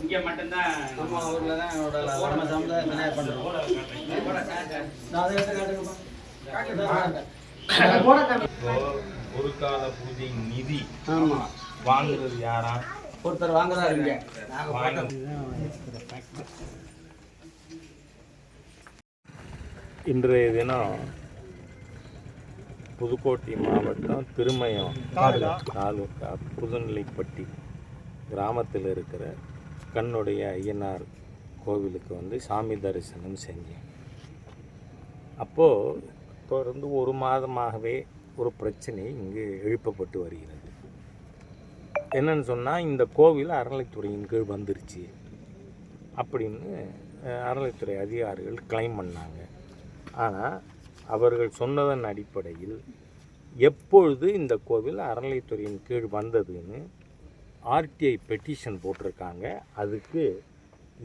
இங்க மட்டும்தான் நம்ம ஊர்ல தான் நம்ம சமுதாயம் பண்றோம்? ஒரு கால பூஜை நிதி வாங்குறது யாரா ஒருத்தர் வாங்குறாரு இங்க நாங்க வாங்க. இன்றைய தினம் புதுக்கோட்டை மாவட்டம் திருமயம் தாலுகா. புதுநிலைப்பட்டி கிராமத்தில் இருக்கிற கண்ணுடைய ஐயனார் கோவிலுக்கு வந்து சாமி தரிசனம் செஞ்சேன். அப்போது தொடர்ந்து ஒரு மாதமாகவே ஒரு பிரச்சனை இங்கு எழுப்பப்பட்டு வருகிறது. என்னன்னு சொன்னால் இந்த கோவில் அறநிலைத்துறையின் கீழ் வந்துருச்சு. அப்படின்னு அறநிலைத்துறை அதிகாரிகள் கிளைம் பண்ணாங்க. ஆனால் அவர்கள் சொன்னதன் அடிப்படையில் எப்பொழுது இந்த கோவில் அறநிலைத்துறையின் கீழ் வந்ததுன்னு ஆர்டிஐ பெட்டிஷன் போட்டிருக்காங்க. அதுக்கு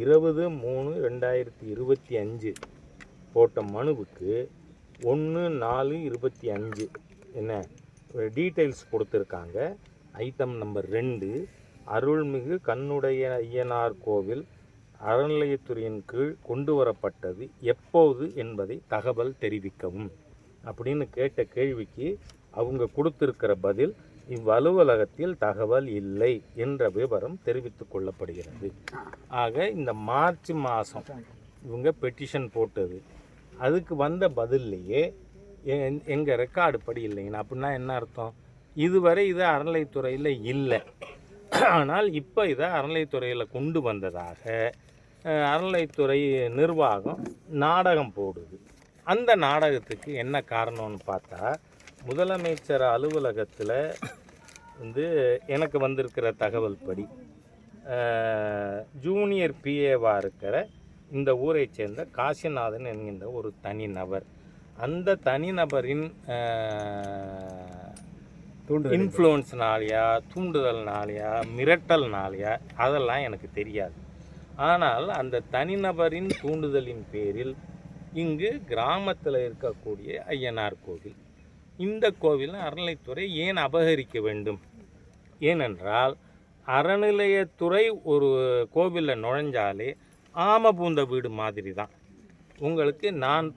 இருபது மூணு ரெண்டாயிரத்தி இருபத்தி அஞ்சு போட்ட மனுவுக்கு ஒன்று நாலு இருபத்தி அஞ்சு என்ன டீட்டெயில்ஸ் கொடுத்துருக்காங்க. ஐட்டம் நம்பர் ரெண்டு அருள்மிகு கண்ணுடைய ஐயனார் கோவில் அறநிலையத்துறையின் கீழ் கொண்டு வரப்பட்டது எப்போது என்பதை தகவல் தெரிவிக்கவும். அப்படின்னு கேட்ட கேள்விக்கு அவங்க கொடுத்திருக்கிற பதில் இவ்வலுவலகத்தில் தகவல் இல்லை என்ற விவரம் தெரிவித்துக் கொள்ளப்படுகிறது. ஆக இந்த மார்ச் மாதம் இவங்க பெட்டிஷன் போட்டது. அதுக்கு வந்த பதில்லையே எங்கள் ரெக்கார்டு படி இல்லைங்கண்ணா அப்படின்னா என்ன அர்த்தம்? இதுவரை இது அறநிலைத்துறையில் இல்லை. ஆனால் இப்போ இதை அறநிலைத்துறையில் கொண்டு வந்ததாக அஹ், அறநிலைத்துறை நிர்வாகம் நாடகம் போடுது. அந்த நாடகத்துக்கு என்ன காரணம்னு பார்த்தா முதலமைச்சர் அலுவலகத்தில் வந்து எனக்கு வந்திருக்கிற தகவல் படி ஜூனியர் பிஏவாக இருக்கிற இந்த ஊரை சேர்ந்த காசிநாதன் என்கின்ற ஒரு தனிநபர். அந்த தனிநபரின் இன்ஃப்ளூயன்ஸ்னாலையா தூண்டுதல்னாலையா மிரட்டல்னாலையா அதெல்லாம் எனக்கு தெரியாது. ஆனால் அந்த தனிநபரின் தூண்டுதலின் பேரில் இங்கு கிராமத்தில் இருக்கக்கூடிய ஐயனார் கோவில். இந்த கோவிலை அறநிலைத்துறை ஏன் அபகரிக்க வேண்டும்? ஏனென்றால் அறநிலையத்துறை ஒரு கோவிலில் நுழைஞ்சாலே ஆம பூந்த வீடு மாதிரி தான் உங்களுக்கு நான்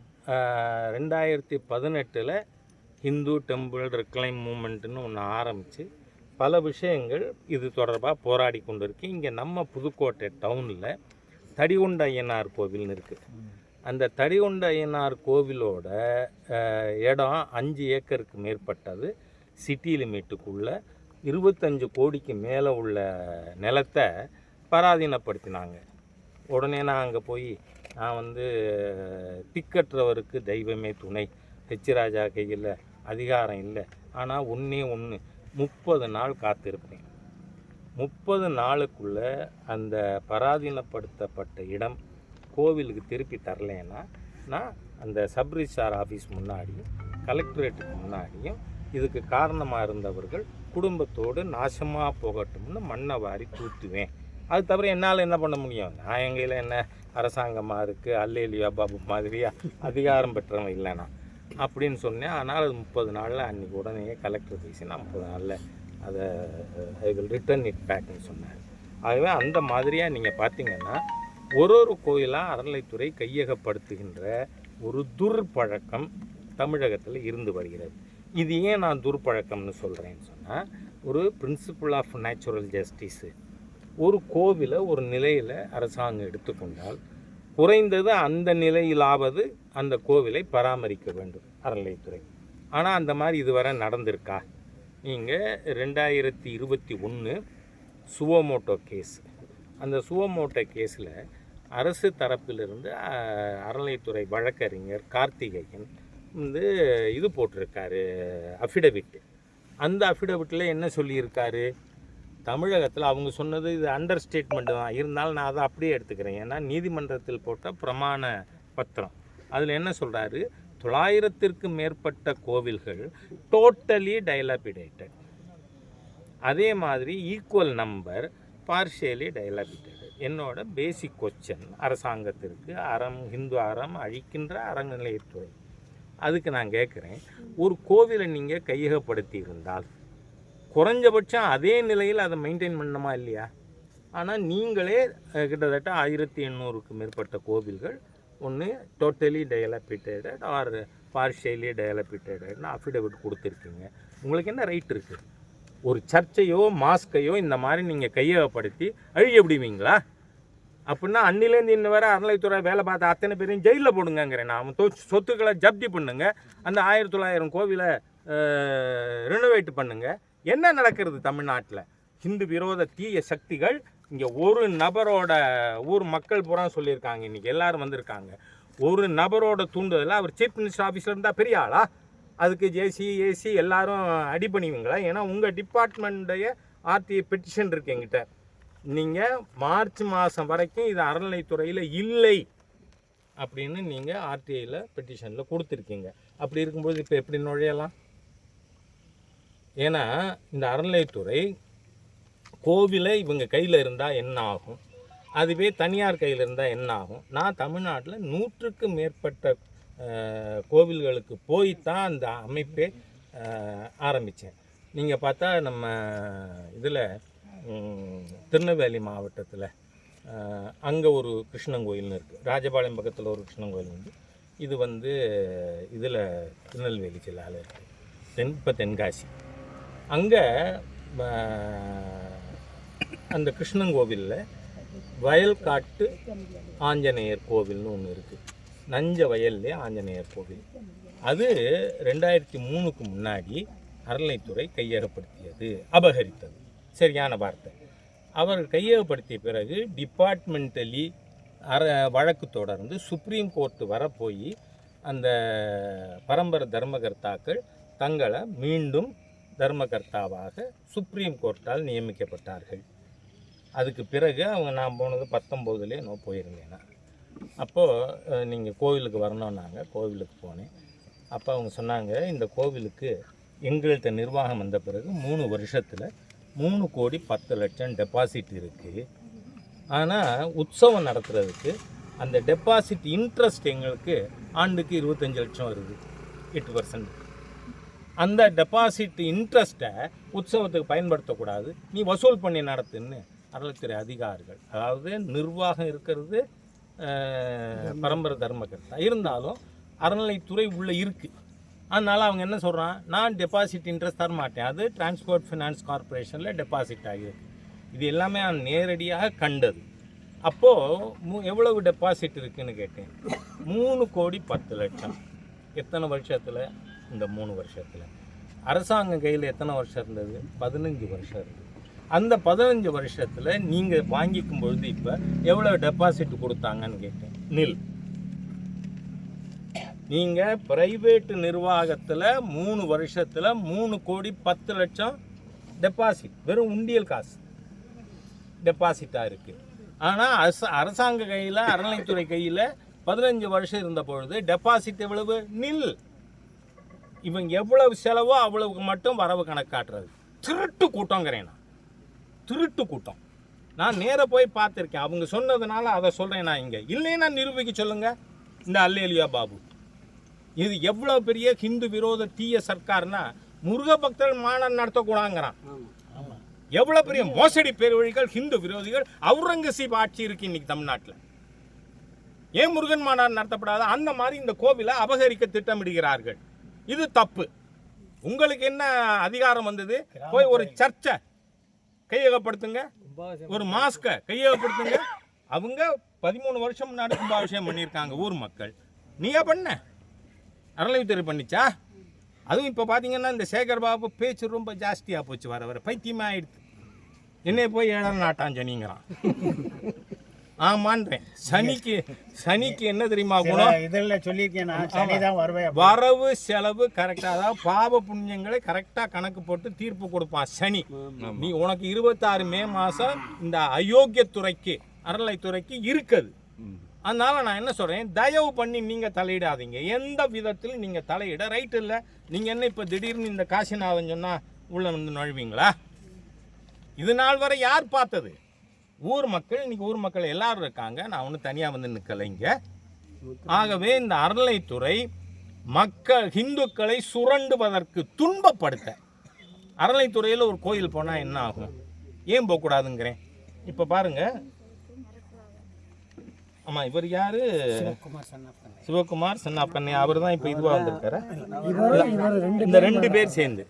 ரெண்டாயிரத்தி பதினெட்டில் ஹிந்து டெம்பிள் ரெக்ளைம் மூமெண்ட்டுன்னு ஒன்று ஆரம்பித்து பல விஷயங்கள் இது தொடர்பாக போராடி கொண்டு இருக்கு இங்கே நம்ம புதுக்கோட்டை டவுனில் தடிகுண்ட ஐயனார் கோவில்னு இருக்குது அந்த தடிகுண்ட ஐயனார் கோவிலோட இடம் அஞ்சு ஏக்கருக்கு மேற்பட்டது. சிட்டி லிமிட்டுக்குள்ளே இருபத்தஞ்சு கோடிக்கு மேலே உள்ள நிலத்தை பராதீனப்படுத்தினாங்க. உடனே நான் அங்கே போய் நான் வந்து திக்கற்றவருக்கு தெய்வமே துணை. ஹெச் ராஜா கையில் அதிகாரம் இல்லை. ஆனால் ஒன்றே ஒன்று முப்பது நாள் காத்திருப்பேன். முப்பது நாளுக்குள்ளே அந்த பராதீனப்படுத்தப்பட்ட இடம் கோவிலுக்கு திருப்பி தரலைன்னா நான் அந்த சப்ரிஜிஸ்டார் ஆஃபீஸ் முன்னாடியும் கலெக்டரேட்டுக்கு முன்னாடியும் இதுக்கு காரணமாக இருந்தவர்கள் குடும்பத்தோடு நாசமாக போகட்டும்னு மண்ணை வாரி தூத்துவேன். அது தவிர என்னால் என்ன பண்ண முடியும்? நான் எங்கையில் என்ன அரசாங்கமாக இருக்குது அல்லேலியா பாபு மாதிரியா? அதிகாரம் பெற்றவன் இல்லைனா. அப்படின்னு சொன்னேன். ஆனால் அது முப்பது நாளில் அன்றைக்கி உடனே கலெக்டர் பேசினா முப்பது நாளில் அதை ஐ வில் ரிட்டர்ன் இட் பேக்னு சொன்னார். ஆகவே அந்த மாதிரியாக நீங்கள் பார்த்தீங்கன்னா ஒரு ஒரு கோயிலாக அறநிலைத்துறை கையகப்படுத்துகின்ற ஒரு துர்பழக்கம் தமிழகத்தில் இருந்து வருகிறது. இது ஏன் நான் துர்பழக்கம்னு சொல்கிறேன்னு சொன்னால் ஒரு பிரின்சிபல் ஆஃப் நேச்சுரல் ஜஸ்டிஸு ஒரு கோவிலை ஒரு நிலையில் அரசாங்கம் எடுத்துக்கொண்டால் குறைந்தது அந்த நிலையிலாவது அந்த கோவிலை பராமரிக்க வேண்டும் அறநிலைத்துறை ஆனால் அந்த மாதிரி இதுவரை நடந்திருக்கா? நீங்கள் ரெண்டாயிரத்தி இருபத்தி ஒன்று சுவோமோட்டோ கேஸ். அந்த சுவோமோட்டோ கேஸில் அரசு தரப்பிலிருந்து அஹ், அறநிலைத்துறை வழக்கறிஞர் கார்த்திகேயன் வந்து இது போட்டிருக்காரு அஃபிடவிட் அந்த அஃபிடவிட்டில் என்ன சொல்லியிருக்காரு? தமிழகத்தில் அவங்க சொன்னது இது அண்டர் ஸ்டேட்மெண்ட் தான். இருந்தாலும் நான் அதை அப்படியே எடுத்துக்கிறேன். ஏன்னா நீதிமன்றத்தில் போட்ட பிரமாண பத்திரம். அதில் என்ன சொல்கிறாரு தொள்ளாயிரத்திற்கு மேற்பட்ட கோவில்கள் டோட்டலி டைலாபிடேட்டட் அதே மாதிரி ஈக்குவல் நம்பர் பார்ஷியலி டைலாபிடேட்டட் என்னோட பேசிக் கொஸ்டின் அரசாங்கத்திற்கு அறம் ஹிந்து அறம் அழிக்கின்ற அறநிலையத்துறை. அதுக்கு நான் கேட்குறேன் ஒரு கோவிலை நீங்கள் கையகப்படுத்தி இருந்தால் குறைஞ்சபட்சம் அதே நிலையில் அதை மெயின்டைன் பண்ணணுமா இல்லையா? ஆனால் நீங்களே கிட்டத்தட்ட ஆயிரத்தி எண்ணூறுக்கு மேற்பட்ட கோவில்கள் ஒன்று டோட்டலி டெவலப்பிட்டட் ஆர் பார்ஷியலி டெவலப்பிட்டட்னு அஃபிடவிட் கொடுத்துருக்கீங்க. உங்களுக்கு என்ன ரைட் இருக்குது ஒரு சர்ச்சையோ மாஸ்கையோ இந்த மாதிரி நீங்கள் கையகப்படுத்தி அழிய விடுவீங்களா? அப்படின்னா அன்னிலேருந்து இன்ன வரை அறநிலைத்துறை வேலை பார்த்த அத்தனை பேரையும் ஜெயிலில் போடுங்கங்கிறேன் நான். தொ சொத்துக்களை ஜப்தி பண்ணுங்கள் அந்த ஆயிரத்தி தொள்ளாயிரம் கோவிலை ரினோவேட் பண்ணுங்கள் என்ன நடக்கிறது தமிழ்நாட்டில்? ஹிந்து விரோத தீய சக்திகள் இங்கே ஒரு நபரோட ஊர் மக்கள் பூரா சொல்லியிருக்காங்க. இன்றைக்கி எல்லாரும் வந்திருக்காங்க. ஒரு நபரோட தூண்டுதலில் அவர் சீஃப் மினிஸ்டர் ஆஃபீஸில் இருந்தால் பெரிய ஆளா? அதுக்கு ஜேசி ஏசி எல்லாரும் அடி பண்ணுவீங்களா? ஏன்னா உங்கள் டிபார்ட்மெண்டைய ஆர்டிஐ பெட்டிஷன் இருக்கு எங்கிட்ட நீங்கள் மார்ச் மாதம் வரைக்கும் இது அறநிலைத்துறையில் இல்லை அப்படின்னு நீங்கள் ஆர்டிஐயில் பெட்டிஷனில் கொடுத்துருக்கீங்க. அப்படி இருக்கும்போது இப்போ எப்படி நுழையலாம்? ஏன்னா இந்த அறநிலையத்துறை கோவிலை இவங்க கையில் இருந்தால் என்ன ஆகும் அதுவே தனியார் கையில் இருந்தால் என்ன ஆகும் நான் தமிழ்நாட்டில் நூற்றுக்கு மேற்பட்ட கோவில்களுக்கு போய் தான் அந்த அமைப்பே ஆரம்பித்தேன் நீங்கள் பார்த்தா நம்ம இதில் திருநெல்வேலி மாவட்டத்தில் அங்கே ஒரு கிருஷ்ணன் கோயில்னு இருக்குது ராஜபாளையம் பக்கத்தில் ஒரு கிருஷ்ணன் கோயில் வந்து இது வந்து இதில் திருநெல்வேலி ஜில்லாவில் இருக்குது தென் இப்போ தென்காசி. அங்கே அந்த கிருஷ்ணன் கோவிலில் வயல்காட்டு ஆஞ்சநேயர் கோவில்னு ஒன்று இருக்குது நஞ்ச வயல்லே ஆஞ்சநேயர் கோவில். அது ரெண்டாயிரத்தி மூணுக்கு முன்னாடி அறநிலைத்துறை கையகப்படுத்தியது அபகரித்தது. சரியான வார்த்தை. அவர் கையகப்படுத்திய பிறகு டிபார்ட்மெண்டலி அற வழக்கு தொடர்ந்து சுப்ரீம் கோர்ட் வரப்போய் அந்த பரம்பரை தர்மகர்த்தாக்கள் தங்களை மீண்டும் தர்மகர்த்தாவாக சுப்ரீம் கோர்ட்டால் நியமிக்கப்பட்டார்கள். அதுக்கு பிறகு அவங்க நான் போனது பத்தொம்போதுலேயே நான் போயிருந்தேன் நான். அப்போது நீங்கள் கோவிலுக்கு வரணுன்னாங்க கோவிலுக்கு போனேன். அப்போ அவங்க சொன்னாங்க இந்த கோவிலுக்கு எங்கள்கிட்ட நிர்வாகம் வந்த பிறகு மூணு வருஷத்தில் மூணு கோடி பத்து லட்சம் டெபாசிட் இருக்குது ஆனால் உற்சவம் நடத்துறதுக்கு அந்த டெபாசிட் இன்ட்ரெஸ்ட் எங்களுக்கு ஆண்டுக்கு இருபத்தஞ்சு லட்சம் வருது எட்டு பர்சன்ட். அந்த டெபாசிட் இன்ட்ரெஸ்ட்டை உற்சவத்துக்கு பயன்படுத்தக்கூடாது. நீ வசூல் பண்ணி நடத்துன்னு அறநிலைத்துறை அதிகாரிகள் அதாவது நிர்வாகம் இருக்கிறது பரம்பரை தர்மகர்த்தா இருந்தாலும் அறநிலைத்துறை உள்ளே இருக்குது அதனால் அவங்க என்ன சொல்கிறான் நான் டெபாசிட் இன்ட்ரெஸ்ட் தர மாட்டேன் அது டிரான்ஸ்போர்ட் ஃபினான்ஸ் கார்ப்பரேஷனில் டெபாசிட் ஆகியிருக்கு. இது எல்லாமே நான் நேரடியாக கண்டது. அப்போது மூ எவ்வளவு டெபாசிட் இருக்குதுன்னு கேட்டேன். மூணு கோடி பத்து லட்சம். எத்தனை வருஷத்தில்? இந்த மூணு வருஷத்தில். அரசாங்கம் கையில் எத்தனை வருஷம் இருந்தது? பதினஞ்சு வருஷம் இருந்தது. அந்த பதினஞ்சு வருஷத்தில் நீங்கள் வாங்கிக்கும் பொழுது இப்போ எவ்வளோ டெபாசிட் கொடுத்தாங்கன்னு கேட்டேன். நில். நீங்கள் பிரைவேட்டு நிர்வாகத்தில் மூணு வருஷத்தில் மூணு கோடி பத்து லட்சம் டெபாசிட் வெறும் உண்டியல் காசு. டெபாசிட்டாக இருக்குது ஆனால் அரச அரசாங்க கையில் அறநிலைத்துறை கையில் பதினஞ்சு வருஷம் இருந்த பொழுது டெபாசிட் எவ்வளவு? நில். இவங்க எவ்வளவு செலவோ அவ்வளவுக்கு மட்டும் வரவு கணக்கு காட்டுறது. திருட்டு கூட்டங்கிறேன் நான். திருட்டு கூட்டம். நான் நேராக போய் பார்த்துருக்கேன். அவங்க சொன்னதுனால அதை சொல்கிறேன் நான் இங்கே. இல்லைன்னா நிரூபிக்க சொல்லுங்கள் இந்த அல்லேலியா பாபு. இது எவ்வளோ பெரிய ஹிந்து விரோத தீய சர்க்கார்னா முருக பக்தர்கள் மானம் நடத்தக்கூடாங்கிறான் எவ்வளோ பெரிய மோசடி பேர்வழிகள் ஹிந்து விரோதிகள் அவுரங்கசீப் ஆட்சி இருக்கு இன்னைக்கு தமிழ்நாட்டில். ஏன் முருகன் மாநாடு நடத்தப்படாத? அந்த மாதிரி இந்த கோவிலை அபகரிக்க திட்டமிடுகிறார்கள். இது தப்பு. உங்களுக்கு என்ன அதிகாரம் வந்தது? போய் ஒரு சர்ச்சை கையகப்படுத்துங்க. ஒரு மாஸ்கை கையகப்படுத்துங்க. அவங்க பதிமூணு வருஷம் முன்னாடி கும்பாபிஷேகம் பண்ணியிருக்காங்க ஊர் மக்கள். நீயா பண்ண? அறநிலைத்துறை பண்ணிச்சா? அதுவும் இப்போ பார்த்தீங்கன்னா இந்த சேகர் பாபு பேச்சு ரொம்ப ஜாஸ்தியாக போச்சு வர வர பைத்தியமாக ஆயிடுது என்னைய போய் ஏழரை நாட்டான் சனிங்கிறான் ஆமான்றேன். சனிக்கு சனிக்கு என்ன தெரியுமா குணம்? இதில் சொல்லியிருக்கேன் நான். சனி தான் வருவேன் வரவு செலவு கரெக்டாக அதாவது பாவ புண்ணியங்களை கரெக்டாக கணக்கு போட்டு தீர்ப்பு கொடுப்பான் சனி. நீ உனக்கு இருபத்தாறு மே மாதம் இந்த அயோக்கியத்துறைக்கு அறநிலைத்துறைக்கு இருக்குது. அதனால நான் என்ன சொல்றேன்? தயவு பண்ணி நீங்க தலையிடாதீங்க. எந்த விதத்திலும் நீங்க தலையிட ரைட் இல்லை. நீங்க என்ன இப்ப திடீர்னு இந்த காசிநாதன் சொன்னா உள்ள வந்து நுழைவீங்களா? இது நாள் வரை யார் பார்த்தது? ஊர் மக்கள் இன்னைக்கு ஊர் மக்கள் எல்லாரும் இருக்காங்க. நான் ஒன்றும் தனியாக வந்து நிற்கலைங்க ஆகவே இந்த அறநிலைத்துறை மக்கள் இந்துக்களை சுரண்டுவதற்கு துன்பப்படுத்த. அறநிலைத்துறையில் ஒரு கோயில் போனால் என்ன ஆகும்? ஏன் போகக்கூடாதுங்கிறேன். இப்போ பாருங்க. ஆமாம் இவர் யாரு? சிவகுமார் சின்னப்பண்ணே. அவர் தான் இப்போ இதுவாக வந்திருக்காரு. இந்த ரெண்டு பேர் சேர்ந்து.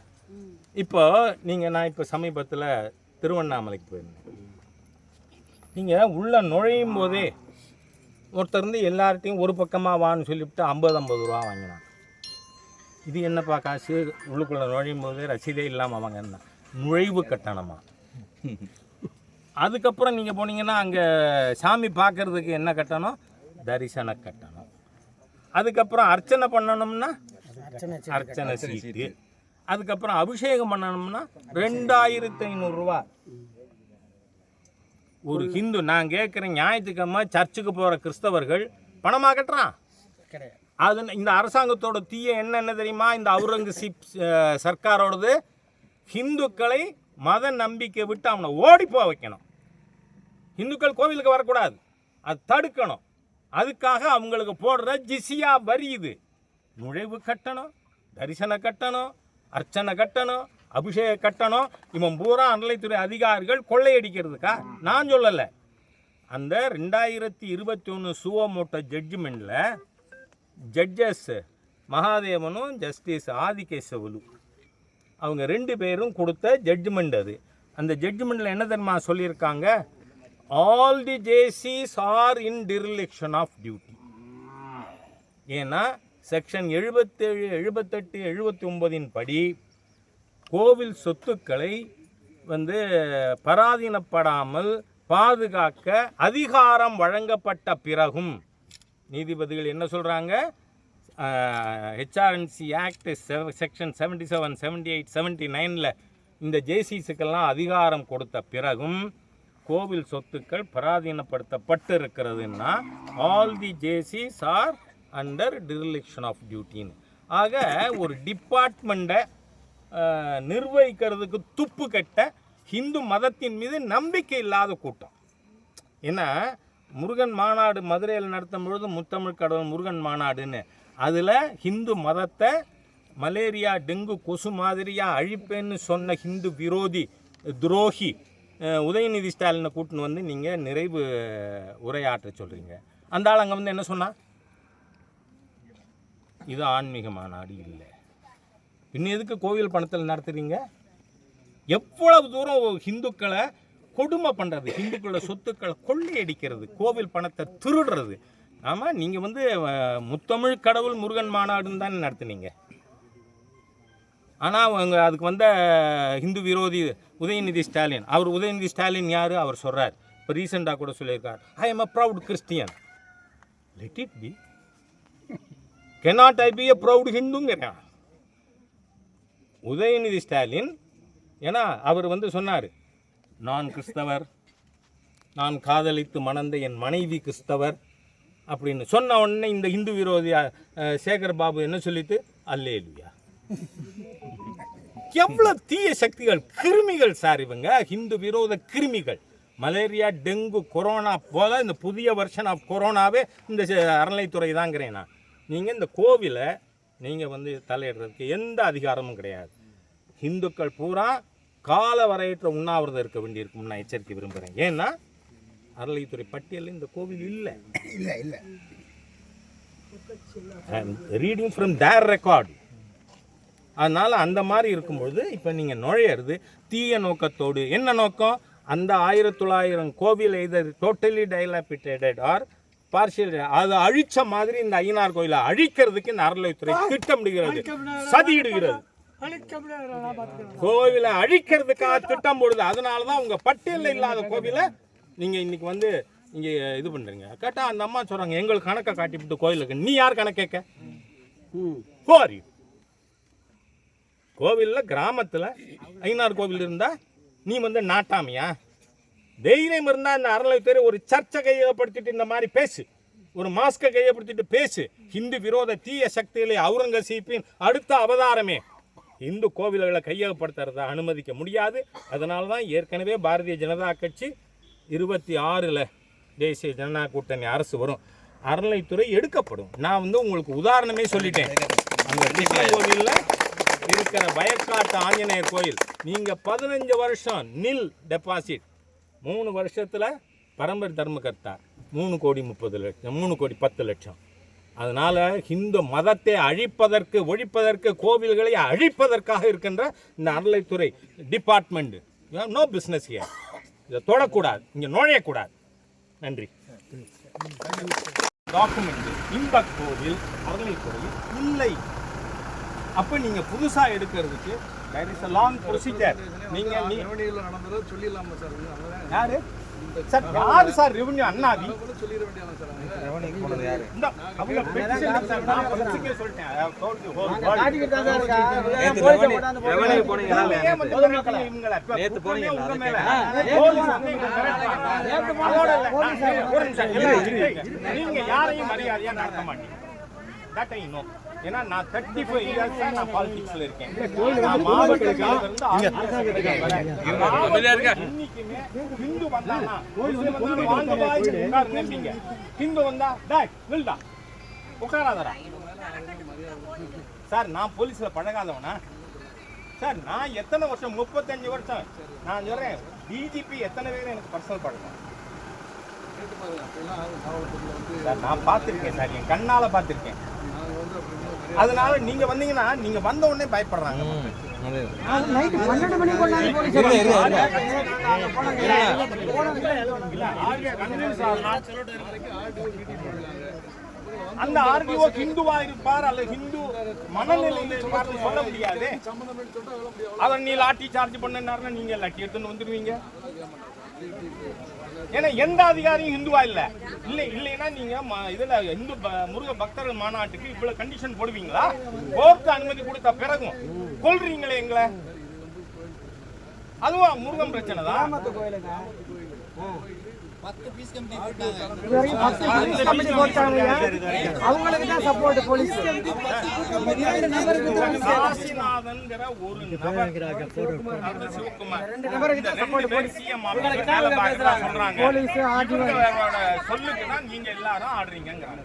இப்போ நீங்கள் நான் இப்போ சமீபத்தில் திருவண்ணாமலைக்கு போயிருந்தேன். நீங்கள் உள்ளே நுழையும் போதே ஒருத்தர் இருந்து எல்லார்ட்டையும் ஒரு பக்கமாக வான்னு சொல்லிவிட்டு ஐம்பது ஐம்பது ரூபா வாங்கினான் இது என்னப்பா காசு? உள்ளுக்குள்ளே நுழையும் போதே ரசீதே இல்லாமல் வாங்கினா நுழைவு கட்டணமா? அதுக்கப்புறம் நீங்கள் போனீங்கன்னா அங்கே சாமி பார்க்கறதுக்கு என்ன கட்டணம்? தரிசன கட்டணம். அதுக்கப்புறம் அர்ச்சனை பண்ணணும்னா? அர்ச்சனை சீட்டு. அதுக்கப்புறம் அபிஷேகம் பண்ணணும்னா? ரெண்டாயிரத்தி ஐநூறுரூவா ஒரு ஹிந்து நான் கேட்குறேன் ஞாயிற்றுக்கிழமை சர்ச்சுக்கு போகிற கிறிஸ்தவர்கள் பணமாக கட்டுறான்? கிடையாது. அது இந்த அரசாங்கத்தோட தீய என்ன என்ன தெரியுமா? இந்த அவுரங்கசீப் சர்க்காரோடது ஹிந்துக்களை மத நம்பிக்கை விட்டு அவனை ஓடி போக வைக்கணும். இந்துக்கள் கோவிலுக்கு வரக்கூடாது. அது தடுக்கணும். அதுக்காக அவங்களுக்கு போடுற ஜிசியா வரி இது. நுழைவு கட்டணம் தரிசன கட்டணம் அர்ச்சனை கட்டணம் அபிஷேக கட்டணம் இவன் பூரா அறநிலைத்துறை அதிகாரிகள் கொள்ளையடிக்கிறதுக்கா? நான் சொல்லலை. அந்த ரெண்டாயிரத்தி இருபத்தி ஒன்று சுவமோட்டோ ஜட்ஜ்மெண்ட்டில் ஜட்ஜஸ் மகாதேவனும் ஜஸ்டிஸ் ஆதிகேசவலு. அவங்க ரெண்டு பேரும் கொடுத்த ஜட்ஜ்மெண்ட் அது. அந்த ஜட்ஜ்மெண்ட்டில் என்ன தெரியுமா சொல்லியிருக்காங்க? All the Jaycees are in dereliction of duty ஏன்னா செக்ஷன் எழுபத்தேழு எழுபத்தெட்டு எழுபத்தி ஒன்பதின் படி கோவில் சொத்துக்களை வந்து பராதீனப்படாமல் பாதுகாக்க அதிகாரம் வழங்கப்பட்ட பிறகும் நீதிபதிகள் என்ன சொல்கிறாங்க HRNC act section seventy seven seventy eight seventy நைனில் இந்த ஜேசிஸுக்கெல்லாம் அதிகாரம் கொடுத்த பிறகும் கோவில் சொத்துக்கள் பராதீனப்படுத்தப்பட்டு இருக்கிறதுன்னா ஆல் தி ஜேசிஸ் ஆர் அண்டர் டிரிலிக்ஷன் ஆஃப் டியூட்டின்னு ஆக ஒரு டிபார்ட்மெண்ட்டை நிர்வகிக்கிறதுக்கு துப்பு கட்ட ஹிந்து மதத்தின் மீது நம்பிக்கை இல்லாத கூட்டம். ஏன்னா முருகன் மாநாடு மதுரையில் நடத்தும் பொழுது முத்தமிழ் கடவுள் முருகன் மாநாடுன்னு. அதில் ஹிந்து மதத்தை மலேரியா டெங்கு கொசு மாதிரியாக அழிப்பேன்னு சொன்ன ஹிந்து விரோதி துரோகி உதயநிதி ஸ்டாலினை கூட்டின்னு வந்து நீங்கள் நிறைவு உரையாற்ற சொல்கிறீங்க அந்த ஆள் அங்கே வந்து என்ன சொன்னால் இது ஆன்மீக மாநாடு இல்லை. இன்னும் எதுக்கு கோவில் பணத்தில் நடத்துகிறீங்க எவ்வளவு தூரம் ஹிந்துக்களை கொடுமை பண்ணுறது ஹிந்துக்களோட சொத்துக்களை கொள்ளையடிக்கிறது கோவில் பணத்தை திருடுறது. ஆமாம் நீங்கள் வந்து முத்தமிழ் கடவுள் முருகன் மாநாடுன்னு தானே நடத்துனீங்க. ஆனால் அவங்க அதுக்கு வந்த ஹிந்து விரோதி உதயநிதி ஸ்டாலின். அவர் உதயநிதி ஸ்டாலின் யார்? அவர் சொல்கிறார் இப்போ ரீசெண்டாக கூட சொல்லியிருக்கார். I am a proud Christian let it be cannot I be a proud ஹிந்துங்கிறேன் Udhayanidhi Stalin ஏன்னா அவர் வந்து சொன்னார். நான் கிறிஸ்தவர் நான் காதலித்து மணந்த என் மனைவி கிறிஸ்தவர் அப்படின்னு சொன்ன உடனே இந்த இந்து விரோதி சேகர் பாபு என்ன சொல்லிட்டு? அல்லேலுயா. எவ்வளோ தீய சக்திகள் கிருமிகள் சார் இவங்க. ஹிந்து விரோத கிருமிகள். மலேரியா டெங்கு கொரோனா போல இந்த புதிய வருஷன் ஆஃப் கொரோனாவே இந்த அறநிலைத்துறை தாங்கிறேன் நான். நீங்கள் இந்த கோவிலை நீங்கள் வந்து தலையிடுறதுக்கு எந்த அதிகாரமும் கிடையாது. இந்துக்கள் பூரா கால வரையற்ற உண்ணாவிரதம் இருக்க வேண்டியிருக்கும் நான் எச்சரிக்கை விரும்புகிறேன் ஏன்னா அறநிலைத்துறை பட்டியலில் இந்த கோவில் இல்லை. இல்லை இல்லை. ரீடிங் ஃப்ரம் தேர் ரெக்கார்ட் அதனால் அந்த மாதிரி இருக்கும்பொழுது இப்போ நீங்கள் நுழையிறது தீய நோக்கத்தோடு. என்ன நோக்கம்? அந்த ஆயிரத்தி தொள்ளாயிரம் கோவில் either totally dilapidated or partial அதை அழிச்ச மாதிரி இந்த ஐயனார் கோயிலை அழிக்கிறதுக்கு இந்த அறநிலைத்துறை திட்டமிடுகிறது. சதியிடுகிறது கோவிலை அழிக்கிறதுக்காக திட்டம் போடுது. அதனால தான் உங்கள் பட்டியலில் இல்லாத கோவிலை நீங்கள் இன்னைக்கு வந்து இங்கே இது பண்ணுறீங்க கேட்டால் அந்த அம்மா சொல்கிறாங்க எங்களுக்கு கணக்கை காட்டிவிட்டு கோயிலுக்கு. நீ யார் கணக்கு கேட்க? கோரி கோவிலில் கிராமத்தில் ஐநார் கோவில் இருந்தா நீ வந்து நாட்டாமையா? தைரியம் இருந்தால் இந்த அறநிலைத்துறை ஒரு சர்ச்சை கையகப்படுத்திட்டு இந்த மாதிரி பேசு. ஒரு மாஸ்கை கையப்படுத்திட்டு பேசு. ஹிந்து விரோத தீய சக்திகளை அவுரங்கசீப்பின் அடுத்த அவதாரமே. இந்து கோவில்களை கையகப்படுத்துறத அனுமதிக்க முடியாது. அதனால தான் ஏற்கனவே பாரதிய ஜனதா கட்சி இருபத்தி ஆறில் தேசிய ஜனநாயக கூட்டணி அரசு வரும். அறநிலைத்துறை எடுக்கப்படும். நான் வந்து உங்களுக்கு உதாரணமே சொல்லிட்டேன். அந்த கோவிலில் இருக்கிற வயக்காட்டு ஆஞ்சநேயர் கோயில். நீங்கள் பதினஞ்சு வருஷம் நில் டெபாசிட் மூணு வருஷத்தில் பரம்பரை தர்மகர்த்தா. மூணு கோடி முப்பது லட்சம் மூணு கோடி பத்து லட்சம். அதனால் ஹிந்து மதத்தை அழிப்பதற்கு ஒழிப்பதற்கு கோவில்களை அழிப்பதற்காக இருக்கின்ற இந்த அறநிலைத்துறை டிபார்ட்மெண்ட் நோ பிஸ்னஸ் ஹியர் இதை தொடக்கூடாது. இங்கே நுழையக்கூடாது. நன்றி. டாக்குமெண்ட் இந்த கோவில் அறநிலைத்துறையில் இல்லை. அப்போ நீங்கள் புதுசாக எடுக்கிறதுக்கு there is a long procedure நீங்கள் நீ நடந்ததை சொல்லிடலாமா சார்? யாரு? சார் யாரு சார் ரெவன்யூ அண்ணாதி சொல்லிட போட்டு- நீங்க யாரையும் மரியாதையா நடத்த மாட்டீங்க. That I know. ஏன்னா நான் தேர்ட்டி ஃபைவ் இயர்ஸ் நான் பாலிடிக்ஸ்ல இருக்கேன் இன்னைக்குமே ஹிந்து வந்தானா நீங்க ஹிந்து வந்தா டேய் நில்டா. உட்காராதடா. சார் நான் போலீஸ்ல பழகாதவனா? சார் நான் எத்தனை வருஷம் முப்பத்தஞ்சு வருஷம் நான் சொல்றேன் டிஜிபி எத்தனை பேர் எனக்கு பர்சனல் பழக்கம்? சார் நான் பார்த்துருக்கேன் சார். என் கண்ணால பார்த்துருக்கேன். அதனால நீங்க வந்தீங்கன்னா நீங்க வந்த உடனே பயப்படுறாங்க. அந்த ஆர்டிஓ ஹிந்துவா இருப்பார் அல்ல ஹிந்து மனநிலையில் இருப்பார்னு சொல்ல முடியாது. அதை நீ லாட்டி சார்ஜ் பண்ணனாருன்னா நீங்க லாட்டி எடுத்துன்னு வந்துருவீங்க. ஏன்னா எந்த அதிகாரியும் ஹிந்துவா இல்ல. இல்ல இல்லைன்னா நீங்க ம- இதுல இந்து ப- முருக பக்தர்கள் மாநாட்டுக்கு இவ்வளவு கண்டிஷன் போடுவீங்களா? கோர்ட்டு அனுமதி கொடுத்த பிறகும் கொள்றீங்களே எங்களை? அதுவும் முருகன் பிரச்சனை தான் அவங்களுக்கு தான் சப்போர்ட் போலீஸ் ஒரு நபர் அது சிவகுமார் ரெண்டு பேர் CM ஆபீஸ்ல வேலை பார்க்கறதா சொல்றாங்க. Police RTO. இவங்களோட சொல்லுக்கு தான் நீங்க எல்லாரும் ஆடுறீங்கிறாங்க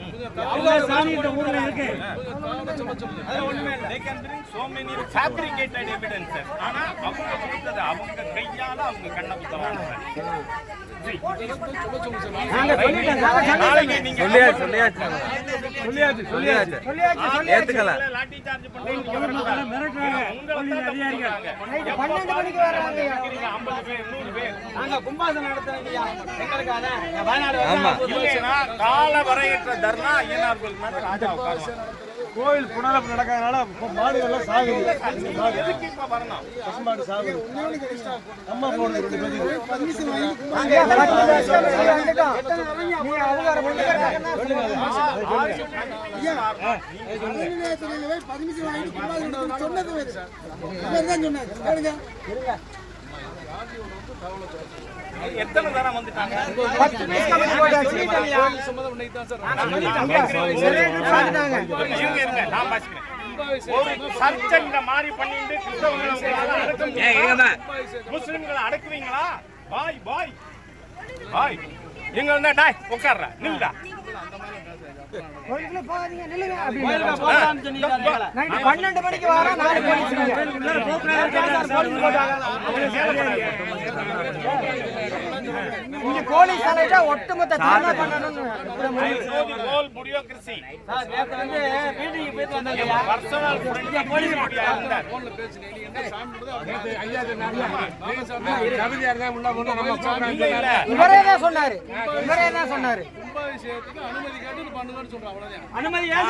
உண்மை இதான் உண்மைதாங்கய்யா உண்மை போலீஸ் 100% இதான் உண்மை பன்னெண்டு மணிக்கு போலீஸ் இங்க வந்து இதான் உண்மை நேத்து காட்டின சாப்பிட்ட நபருக்கு காட்டினா They can bring so many fabricated evidences. ஆனா அவங்க கொடுத்தது அவங்க கையால அவங்க கண்ணை குத்துறாங்க நாங்க சொல்லிட்டோம் நாங்க நாளைக்கு நீங்க சொல்லியாச்சு சொல்லியாச்சு. ஏத்துக்கல. லாட்டி சார்ஜ் பண்றீங்க உங்களை நைட்டு பன்னெண்டு மணிக்கு வர்றாங்க 50 பேர் 100 பேர். நாங்க கும்பாசனம் நடத்துறோம் எங்களுக்கு அதான் வயநாடு இல்லைன்னா கால வரையற்ற தர்ணா கோயில் புனரப்பு நடக்காதனால இப்போ மாடுகள்லாம் சாகுது பசுமாடு சாகுது அம்மா ரெண்டு பேருக்கு எத்தனை தரம் வந்துட்டாங்க? சம்மதம் இன்னைக்கு தான் சார். இருங்க, இருங்க, நான் பாசிக்கிறேன். ஒரு சர்ச்சை இந்த மாதிரி பண்ணிட்டு கிறிஸ்தவங்களை? முஸ்லிம்களை அடக்குவீங்களா? பாய் பாய். பாய். எங்க டாய் உட்கார்ற. நில்டா பன்னெண்டு மணிக்கு வர நாலு போலீஸ் இங்க போலீஸ் அலைட்டா ஒட்டுமொத்த dharna know the whole bureaucracy. Sir நேத்து வந்து மீட்டிங் போயிட்டு வந்தாங்க Personal friend போலீஸ் இருந்தார். இல்ல, இல்ல. இவரே தான் சொன்னாரு இவரே தான் சொன்னாரு கும்பாபிஷேகத்துக்கு அனுமதி கேட்டு பண்ணுங்கன்னு சொல்றேன் அவ்வளவுதான் அனுமதி ஏன்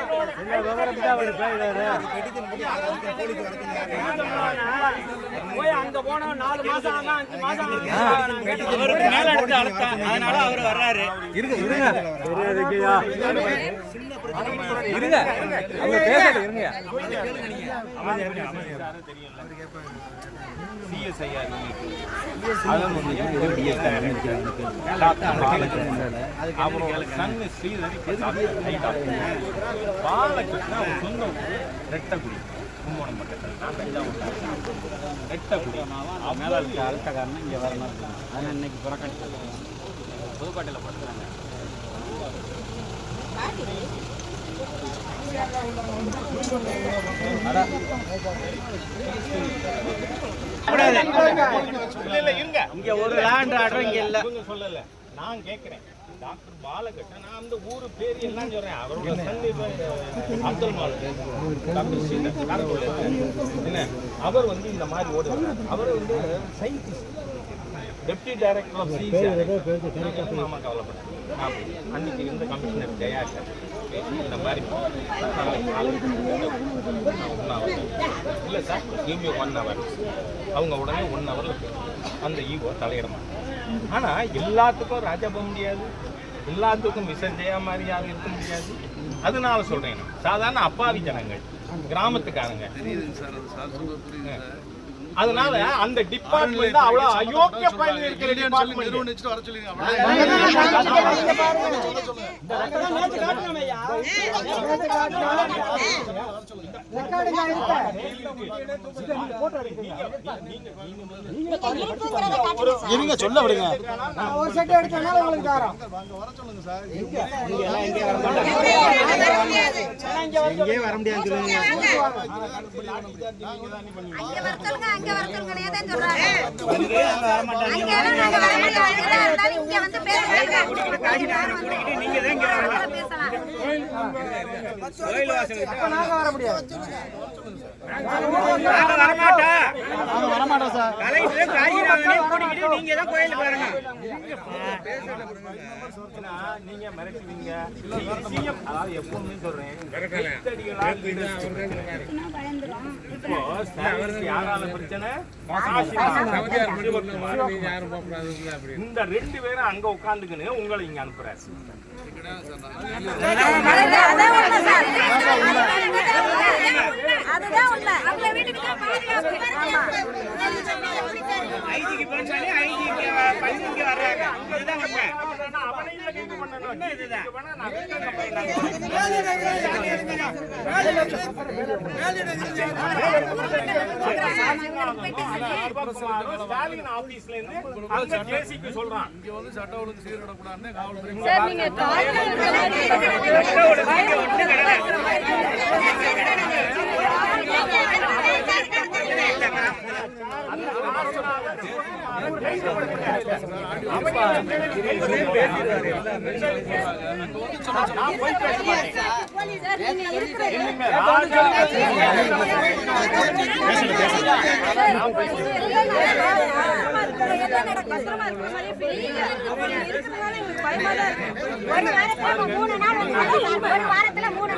போய் அங்க போனோம் நாலு மாசம் ஆனா அஞ்சு மாசம் அவருக்கு மேல எடுத்து அழுத்தம் அதனால அவர் வர்றாரு இருங்க இருங்க இருங்க அவங்க பேசல இருங்க சிஎஸ்ஐஆர் அப்புறம் சன்னு பாலகிருஷ்ணன் அவர் சொந்த ரெட்டக்குடி கும்போணம் பக்கத்தில். தஞ்சாவூர் ரெட்டக்குடி மேல இருக்க அழுத்த காரணம் இங்க வரணும் அதனால இன்னைக்கு புறக்கணிச்சு. புதுக்கோட்டையில் படுத்துறாங்க இல்ல இல்ல இருங்க. இங்க ஒரு லேண்ட் ஆர்டர் இங்க இல்ல. சொல்லல. நான் கேட்கிறேன் டாக்டர் பாலகிருஷ்ணன் நான் அந்த ஊரு பேர் எல்லாம் சொல்றேன். அவரோட சன் அப்துல் மாலிக் டாக்டர். என்ன? அவர் வந்து இந்த மாதிரி ஓடுறாரு அவர் வந்து scientist deputy director of CCR மாமா கவலைப்பட்டேன் அன்னைக்கு இருந்த கமிஷனர் பேசி இந்த மாதிரி இல்லை sir give me one hour அவங்க உடனே ஒன் ஹவரில் அந்த ஈகோ தலையிட மாட்டாங்க. ஆனால் எல்லாத்துக்கும் ராஜா போக முடியாது. எல்லாத்துக்கும் விசர்ஜயா மாதிரி யாரும் இருக்க முடியாது. அதனால சொல்கிறேன் சாதாரண அப்பாவி ஜனங்கள் கிராமத்துக்காரங்க. தெரியுதுங்க சார் அது சார் சொல்ல புரியுது அதனால அந்த டிபார்ட்மெண்ட் அவ்வளோ அயோக்கிய பயன் இருக்கிற டிபார்ட்மெண்ட் நிறுவனிச்சுட்டு வர சொல்லிங்க அவ்வளவுதான். இருங்க சொல்ல விடுங்க ஒரு செட் எடுத்தனால உங்களுக்கு தரோம் அங்க வர சொல்லுங்க சார் இங்கே வர முடியாது அங்க வரத்தவங்களே தான் சொல்றாங்க அங்க எல்லாம் நாங்க வர மாட்டோம் எதுனா இருந்தாலும் இங்க வந்து பேசுறாங்க நீங்க தான் இங்க வரலாம் பேசலாம் கோயில் வாசல் நாங்க வர முடியாது நாங்க வரமாட்டோம் நாங்க சார் தான் கோயிலுக்கு வரணும் நீங்க மிரட்டுவீங்க அதாவது எப்பவுமே சொல்றேன் இந்த ரெண்டு பேரும் அங்க உட்காந்துக்கின்னு உங்களை இங்க அனுப்புறாரு. ஐஜிக்கு போனாலே ஐஜிக்கு பள்ளிக்கு வர்றாங்க இதுதான் உண்மை அவனை இதுதான் ஸ்டாலின் ஆபீஸ்ல இருந்து அங்க ஜேசிக்கு சொல்றான் இங்க வந்து சட்ட ஒழுங்கு சீர்திருத்தக்கூடாதுன்னு காவல்துறை சார் நீங்க மூணு நாள் ஒரு வாரத்துல மூணு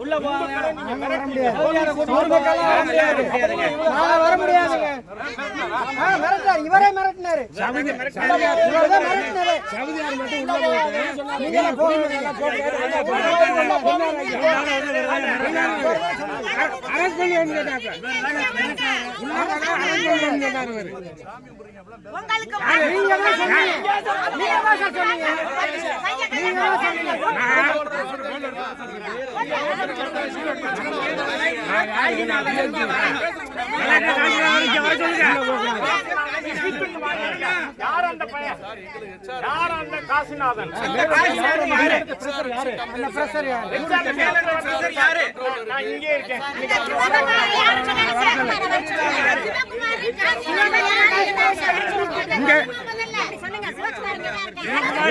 உள்ள வர முடியாதுங்க மிரட்டாரு இவரே மிரட்டினாரு அரசு நீங்க தான் சொன்னீங்க யார் அந்த பையன்? யார் அந்த காசிநாதன் யாரு நான் இங்கே இருக்கேன்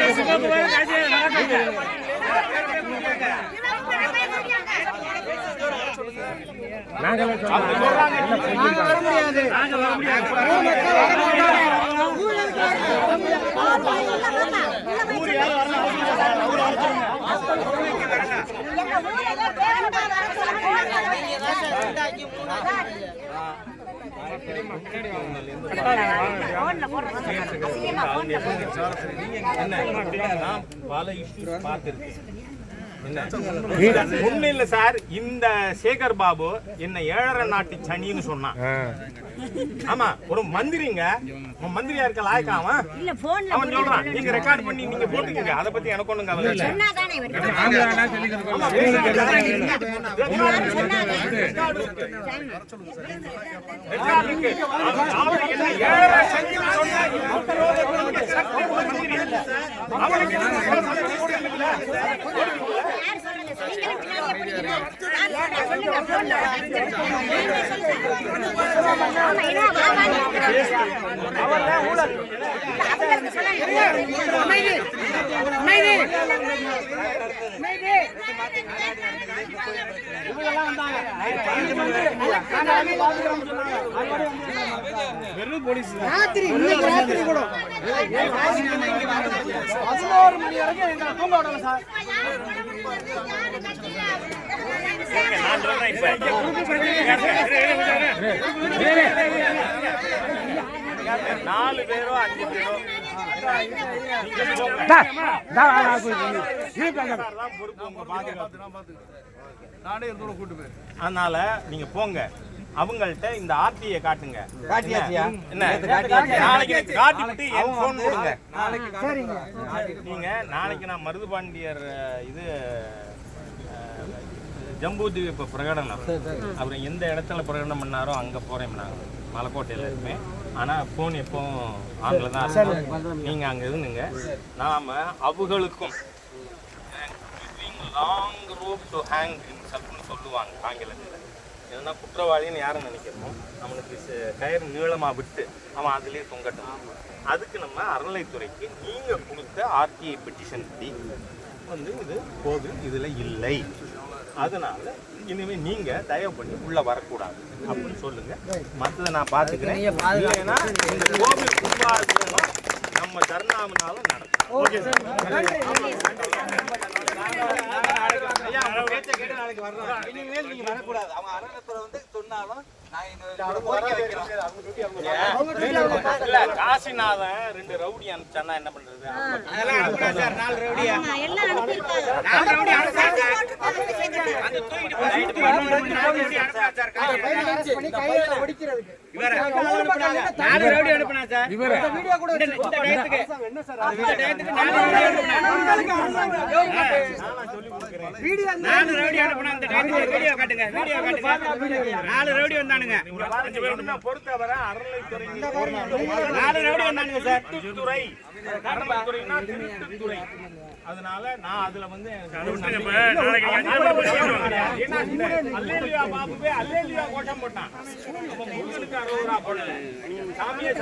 சிவகுமார் யாரு நான் பல இஷ்யூஸ் பார்த்துருக்கேன் என்ன ஒண்ணு இல்ல சார். இந்த சேகர் பாபு என்ன ஏழரை நாட்டு சனின்னு சொன்னான். ஆமா ஒரு மந்திரிங்க. உன் மந்திரியா இருக்க லாயக்கா அவன்? இல்ல போன்ல அவன் சொல்றான். நீங்க ரெக்கார்ட் பண்ணி நீங்க போட்டுக்கீங்க. அதை பத்தி எனக்கு ஒண்ணும் கவலை. அவனுக்கு அமைதி அமைதி ராத்திரி இன்னைக்கு ராத்திரி கூட பதினோரு மணி வரைக்கும் எங்களை தூங்க விடல சார் நாலு பேரோ அஞ்சு பேரோ. நான் இருந்தோட கூட்டு போய் அதனால நீங்க போங்க அவங்கள்ட்ட இந்த ஆர்டியை காட்டுங்க. காட்டியாச்சியா? என்ன? நாளைக்கு காட்டிட்டு என் கொடுங்க. நீங்க நாளைக்கு நான் மருதுபாண்டியர் இது அஹ், ஜம்பு தீப பிரகடனம். அப்புறம் எந்த இடத்துல பிரகடனம் பண்ணாரோ அங்க போறேன் நாங்க மலைக்கோட்டையில இருக்குமே ஆனா போன் எப்பவும் ஆங்கில தான் இருக்கும். நீங்க அங்க இருந்துங்க. நாம அவங்களுக்கும் லாங் ரோப் டு ஹேங் சொல்லுவாங்க ஆங்கிலத்தில். ஏன்னா குற்றவாளின்னு யாரும் நினைக்கிறோமோ. அவனுக்கு ச- கயிறு நீளமாக விட்டு அவன் அதிலே தொங்கட்டும். அதுக்கு நம்ம அறநிலைத்துறைக்கு நீங்கள் கொடுத்த ஆர்டிஐ பெட்டிஷன் படி வந்து இது போது இதில் இல்லை. அதனால இனிமே நீங்க தயவு பண்ணி உள்ள வரக்கூடாது. அப்படின்னு சொல்லுங்க. மற்றதை நான் பார்த்துக்கிறேன். இல்லைன்னா இந்த கோவில் கும்பாபிஷேகம் நம்ம தருணாமனாலும் நடக்கும். Okay sir. நாளைக்கு வர்றோம் இனிமேல் நீங்க வரக்கூடாது. அவங்க அறநிலையத்துறை வந்து சொன்னாலும் காசிநாதன் ரெண்டு ரவுடி அனுப்பிச்சானா என்ன பண்றது நாலு வீடியோ நாலு காட்டுங்க. வீடியோ காட்டுங்க. நாலு ரவுடி வந்தானுங்க பொறுத்தவரை அறநிலைத்துறை நாலு ரவுடி வந்தானுங்க சார். திருத்துறை அறநிலைத்துறைனா திருத்துறை அதனால நான் அதுல வந்து அல்லேலியா பாபுவே அல்லேலியா கோஷம் போட்டான். முருகனுக்கு போடல. சாமியை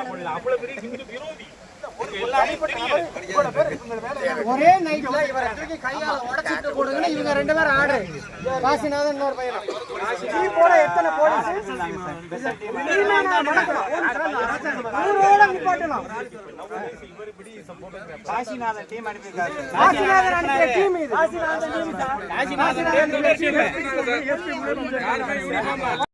போடல. அவ்வளவு பெரிய ஹிந்து விரோதி. ஒரே நைட்ல இவரை தூக்கி கையால உடைச்சிட்டு போடுங்கன்னு இவங்க ரெண்டு பேரும் ஆர்டர் காசிநாதன் இன்னொரு பையனும் டீ போட எத்தனை போலீஸ்? ஊரோட நிப்பாட்டலாம் காசிநாதன் டீம் அனுப்பியிருக்காரு. காசிநாதன் அனுப்பிய டீம் இது. காசிநாதன் டீம் காசிநாதன்